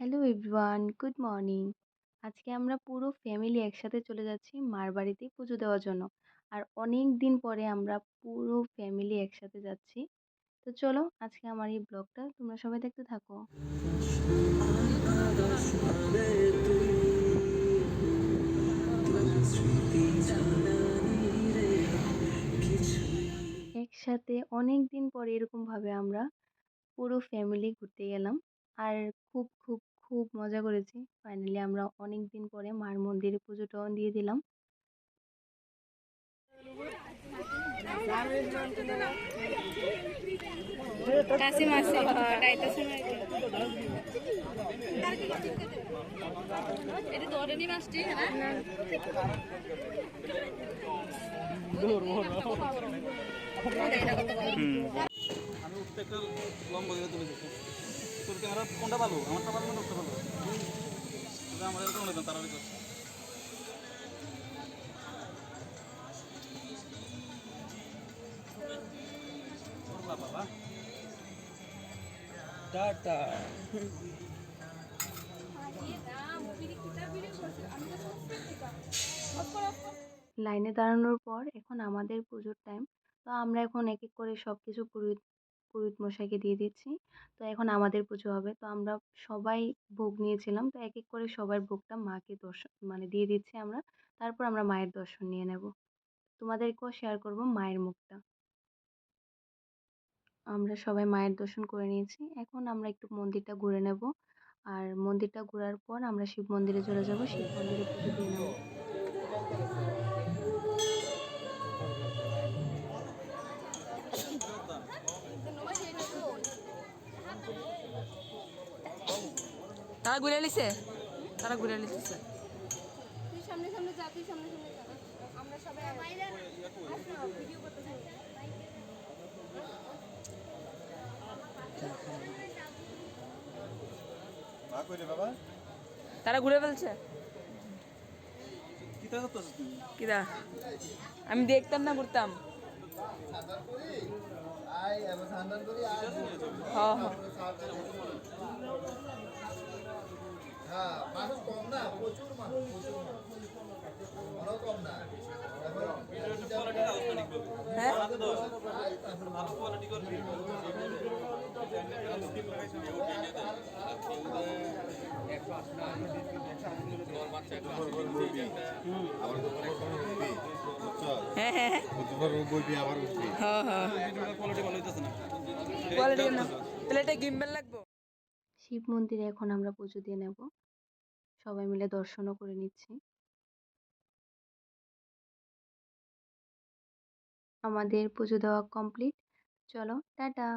Hello everyone, good morning. আজকে আমরা পুরো ফ্যামিলি একসাথে চলে যাচ্ছি মার বাড়িতে পুজো দেওয়ার জন্য। আর অনেক দিন পরে আমরা পুরো ফ্যামিলি একসাথে যাচ্ছি। তো চলো আজকে আমার এই ব্লগটা তোমরা সবাই দেখতে থাকো। একসাথে অনেক দিন পরে এরকমভাবে আমরা পুরো ফ্যামিলি ঘুরতে গেলাম। আর খুব খুব খুব মজা করেছি। ফাইনালি আমরা অনেক দিন পরে মার মন্দিরে পুজোটাও দিয়ে দিলাম। হ্যাঁ? আমি উঠতে একটা লম্বা করে তুলে দিচ্ছি তোর ক্যামেরা কোনটা ভালো? আমারটা ভালো কোনটা ভালো? টাটা। লাইনে দাঁড়ানোর পর এখন আমাদের পুজোর টাইম তো আমরা এখন এক এক করে সব কিছু পুরোহিত পুরোহিত মশাইকে দিয়ে দিচ্ছি। তো এখন আমাদের পুজো হবে। তো আমরা সবাই ভোগ নিয়েছিলাম। তো এক এক করে সবার ভোগটা মাকে দর্শন মানে দিয়ে দিচ্ছি আমরা। তারপর আমরা মায়ের দর্শন নিয়ে নেব। তোমাদেরকেও শেয়ার করব মায়ের মুখটা। আমরা সবাই মায়ের দর্শন করে নিয়েছি। এখন আমরা একটু মন্দিরটা ঘুরে নেব। আর মন্দিরটা ঘোরার পর আমরা শিব মন্দিরে চলে যাব। শিব মন্দিরে পুজো দিয়ে নেব। তারা ঘুরে লিছে তারা ঘুরে লিছে তুই সামনে সামনে যা তুই সামনে সামনে যা। আমরা সবাই ভিডিও করতে তারা ঘুরে ফেলছে? কিরা? আমি দেখতাম না ঘুরতাম। হ্যাঁ হ্যাঁ হ্যাঁ না কোয়ালিটি না। তাহলে এটা গিম্বেল লাগবো? শিব মন্দিরে এখন আমরা পুজো দিয়ে নেব। সবাই মিলে দর্শনও করে নিচ্ছি। আমাদের পুজো দেওয়া কমপ্লিট চলো টাটা।